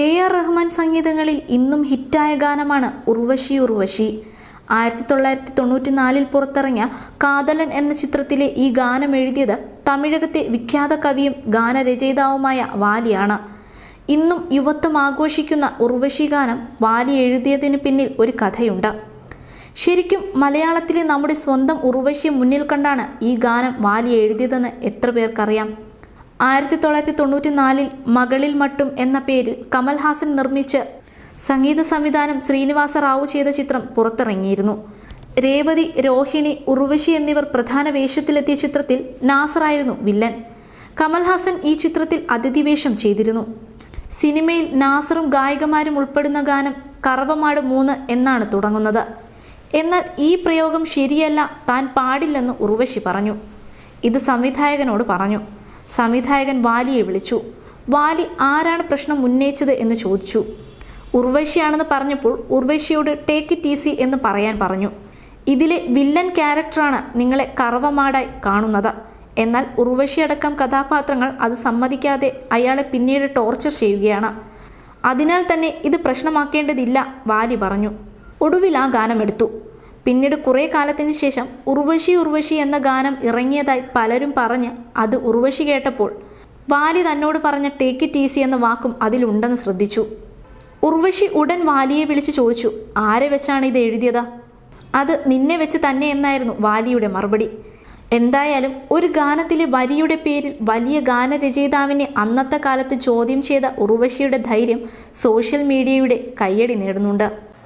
A R Rahman സംഗീതങ്ങളിൽ ഇന്നും ഹിറ്റായ ഗാനമാണ് ഉർവശി ഉർവശി. ആയിരത്തി തൊള്ളായിരത്തി തൊണ്ണൂറ്റി നാലിൽ പുറത്തിറങ്ങിയ കാതലൻ എന്ന ചിത്രത്തിലെ ഈ ഗാനം എഴുതിയത് തമിഴകത്തെ വിഖ്യാത കവിയും ഗാനരചയിതാവുമായ വാലിയാണ്. ഇന്നും യുവത്വം ആഘോഷിക്കുന്ന ഉർവശി ഗാനം വാലി എഴുതിയതിന് പിന്നിൽ ഒരു കഥയുണ്ട്. ശരിക്കും മലയാളത്തിലെ നമ്മുടെ സ്വന്തം ഉർവശിയെ മുന്നിൽ കണ്ടാണ് ഈ ഗാനം വാലി എഴുതിയതെന്ന് എത്ര പേർക്കറിയാം? ആയിരത്തി തൊള്ളായിരത്തി തൊണ്ണൂറ്റി നാലിൽ മകളിൽ മട്ടും എന്ന പേരിൽ കമൽഹാസൻ നിർമ്മിച്ച് സംഗീത സംവിധാനം ശ്രീനിവാസ റാവു ചെയ്ത ചിത്രം പുറത്തിറങ്ങിയിരുന്നു. രേവതി രോഹിണി ഉർവശി എന്നിവർ പ്രധാന വേഷത്തിലെത്തിയ ചിത്രത്തിൽ നാസറായിരുന്നു വില്ലൻ. കമൽഹാസൻ ഈ ചിത്രത്തിൽ അതിഥി വേഷം ചെയ്തിരുന്നു. സിനിമയിൽ നാസറും ഗായികമാരും ഉൾപ്പെടുന്ന ഗാനം കറവമാട് മൂന്ന് എന്നാണ് തുടങ്ങുന്നത്. എന്നാൽ ഈ പ്രയോഗം ശരിയല്ല താൻ പാടില്ലെന്ന് ഉർവശി പറഞ്ഞു. ഇത് സംവിധായകനോട് പറഞ്ഞു. സംവിധായകൻ വാലിയെ വിളിച്ചു. വാലി ആരാണ് പ്രശ്നം ഉന്നയിച്ചത്? എന്ന് ചോദിച്ചു. ഉർവശിയാണെന്ന് പറഞ്ഞപ്പോൾ ഉർവശിയോട് ടേക്ക് ഇറ്റ് ഈസി എന്ന് പറയാൻ പറഞ്ഞു. ഇതിലെ വില്ലൻ ക്യാരക്ടറാണ് നിങ്ങളെ കറവമാടായി കാണുന്നത്. എന്നാൽ ഉർവശിയടക്കം കഥാപാത്രങ്ങൾ അത് സമ്മതിക്കാതെ അയാളെ പിന്നീട് ടോർച്ചർ ചെയ്യുകയാണ്. അതിനാൽ തന്നെ ഇത് പ്രശ്നമാക്കേണ്ടതില്ല വാലി പറഞ്ഞു. ഒടുവിൽ ആ ഗാനം എടുത്തു പിന്നീട് കുറേ കാലത്തിന് ശേഷം ഉർവശി ഉർവശി എന്ന ഗാനം ഇറങ്ങിയതായി പലരും പറഞ്ഞ് അത് ഉർവശി കേട്ടപ്പോൾ വാലി തന്നോട് പറഞ്ഞ ടേക്ക് ഇറ്റ് ഈസി എന്ന വാക്കും അതിലുണ്ടെന്ന് ശ്രദ്ധിച്ചു. ഉർവശി ഉടൻ വാലിയെ വിളിച്ച് ചോദിച്ചു ആരെ വെച്ചാണ് ഇത് എഴുതിയത്? അത് നിന്നെ വെച്ച് തന്നെ എന്നായിരുന്നു വാലിയുടെ മറുപടി. എന്തായാലും ഒരു ഗാനത്തിലെ വരിയുടെ പേരിൽ വലിയ ഗാനരചയിതാവിനെ അന്നത്തെ കാലത്ത് ചോദ്യം ചെയ്ത ഉർവശിയുടെ ധൈര്യം സോഷ്യൽ മീഡിയയുടെ കയ്യടി നേടുന്നുണ്ട്.